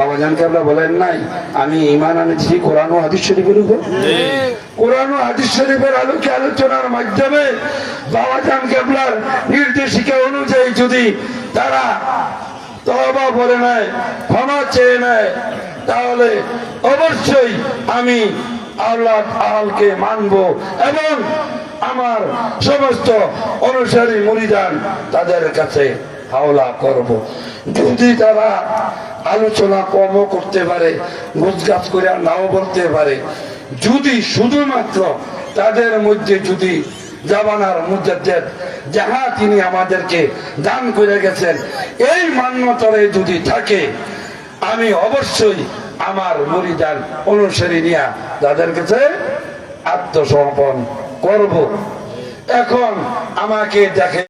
বাবা জান কেবলা বলেন নাই, আমি ঈমান আনেছি, কোরআন ও হাদিস শরীফের উপর। কোরআন ও হাদিস শরীফের আলোকে আলোচনার মাধ্যমে বাবা জান কেবলার নির্দেশিকা অনুযায়ী যদি তারা তবা বলে নেয়, ক্ষমা চেয়ে নেয়, তাহলে অবশ্যই আমি আল্লাহ আলকে মানব এবং আমার সমস্ত অনুসারী, মুরিদান তাদের কাছে হাওলা করব। যদি তারা আলোচনা কম করতে পারে গুজগাছ করে নাও বলতে পারে, যদি শুধুমাত্র তাদের মধ্যে যদি জাবানার মুজাদ্দেদ, যাহা তিনি আমাদেরকে দান করে গেছেন, এই মান্যতরে যদি থাকে, আমি অবশ্যই আমার মরিদান অনুসারী নিয়া তাদের কাছে আত্মসমর্পণ করব। এখন আমাকে দেখে